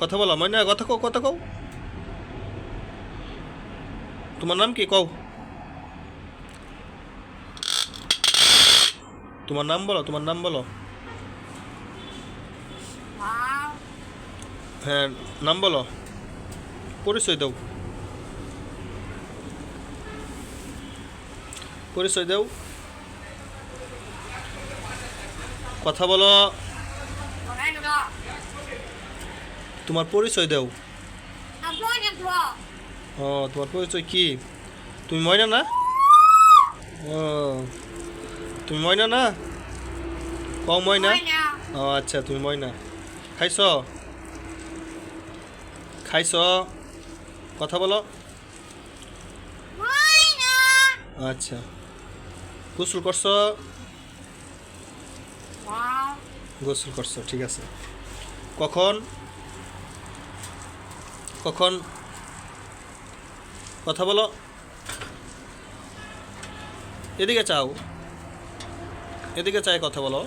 কথা বলো ময়না কথা কও কথা কও তোমার নাম কি কও তোমার নাম বলো তোমার নাম বলো হ্যাঁ নাম বলো পরিচয় দাও পরিচয় দাও কথা বলো তোমার পরিচয় দাও। ও তোমার পরিচয় কি? তুমি ময়না না? ও তুমি ময়না না? কও ময়না। ও আচ্ছা তুমি ময়না। খাইছ? খাইছ? কথা বলো। আচ্ছা। গোসল করছ? গোসল করছ ঠিক আছে। কখন? কখন? কথা বলো। এদিকে চাও। এদিকে চাই কথা বলো।